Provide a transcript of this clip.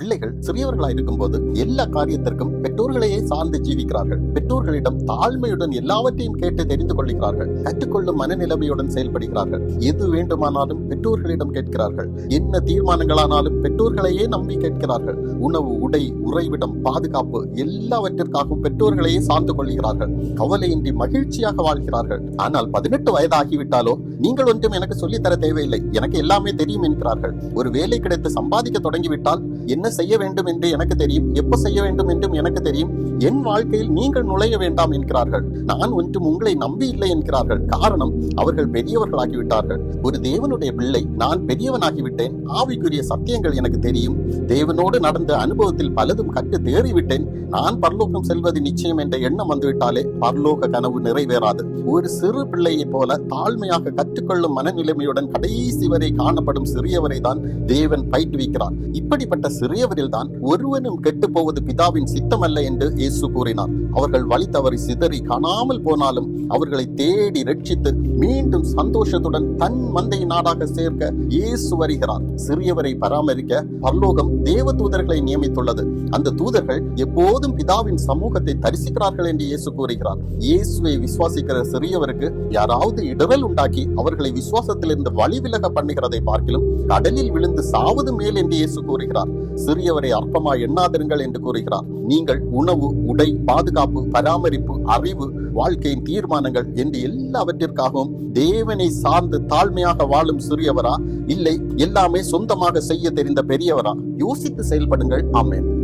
பிள்ளைகள் சிறியவர்களாய் இருக்கும்போது எல்லா காரியத்திற்கும் பெற்றோர்களையே சார்ந்து ஜீவிக்கிறார்கள். பெற்றோர்களிடம் தாழ்மையுடன் எல்லாவற்றையும் கேட்டு தெரிந்து கொள்கிறார்கள் கற்றுக்கொள்ளும் மனநிலைமையுடன் செயல்படுகிறார்கள். எது வேண்டுமானாலும் பெற்றோர்களிடம் கேட்கிறார்கள். என்ன தீர்மானங்களானாலும் பெற்றோர்களையே நம்பி கேட்கிறார்கள். உணவு உடை உறைவிடம் பாதுகாப்பு எல்லாவற்றிற்காகவும் பெற்றோர்களையே சார்ந்து கொள்கிறார்கள் கவலையின்றி மகிழ்ச்சியாக வாழ்கிறார்கள். ஆனால் பதினெட்டு வயதாகிவிட்டாலோ நீங்கள் ஒன்றும் எனக்கு சொல்லித்தர தேவையில்லை. எனக்கு எல்லாமே தெரியும் என்கிறார்கள். ஒரு வேலை கிடைத்து சம்பாதிக்க தொடங்கிவிட்டால் என்ன என்ன செய்ய வேண்டும் என்று எனக்கு தெரியும் எப்ப செய்ய வேண்டும் என்றும் எனக்கு தெரியும். என் வாழ்க்கையில் நீங்கள் நுழைய வேண்டாம் என்கிறார்கள். நான் ஒன்றும் உங்களை நம்பி இல்லை என்கிறார்கள். காரணம் அவர்கள் பெரியவர்களாகிவிட்டார்கள். ஒரு தேவனுடைய பிள்ளை நான் பெரியவனாகிவிட்டேன். ஆவிக்குரிய சத்தியங்கள் எனக்கு தெரியும். தேவனோடு நடந்த அனுபவத்தில் பலதும் கட்டு தேறிவிட்டேன். நான் பரலோகம் செல்வது நிச்சயம் என்ற எண்ணம் வந்துவிட்டாலே பரலோக கனவு நிறைவேறாது. ஒரு சிறு பிள்ளையைப் போல தாழ்மையாக கற்றுக்கொள்ளும் மனநிலைமையுடன் கடைசி வரை காணப்படும் சிறியவரை தான் தேவன் பயிற்றுவிக்கிறார். இப்படிப்பட்ட சிறிய தான் ஒருவனும் கெட்டு போவது பிதாவின் சித்தமல்ல என்று இயேசு கூறினார். அவர்கள் வழி தவறி சிதறி காணாமல் போனாலும் அவர்களை தேடி ரட்சித்து மீண்டும் சந்தோஷத்துடன் தன் மந்தை நாடாக சேர்க்க இயேசு வருகிறார். சிறியவரை பராமரிக்க பரலோகம் தேவ தூதர்களை நியமித்துள்ளது. அந்த தூதர்கள் எப்போதும் பிதாவின் சமூகத்தை தரிசிக்கிறார்கள் என்று இயேசு கூறுகிறார். இயேசுவை விசுவாசிக்கிற சிறியவருக்கு யாராவது இடரல் உண்டாக்கி அவர்களை விசுவாசத்திலிருந்து வழிவிலக பண்ணுகிறதை பார்க்கிலும் கடலில் விழுந்து சாவது மேல் என்று இயேசு கூறுகிறார். சிறியவரை அற்பமா எண்ணாதிருங்கள் என்று கூறுகிறார். நீங்கள் உணவு உடை பாதுகாப்பு பராமரிப்பு அறிவு வாழ்க்கையின் தீர்மானங்கள் என்று எல்லாவற்றிற்காகவும் தேவனை சார்ந்து தாழ்மையாக வாழும் சிறியவரா? இல்லை எல்லாமே சொந்தமாக செய்ய தெரிந்த பெரியவரா? யோசித்து செயல்படுங்கள். ஆமேன்.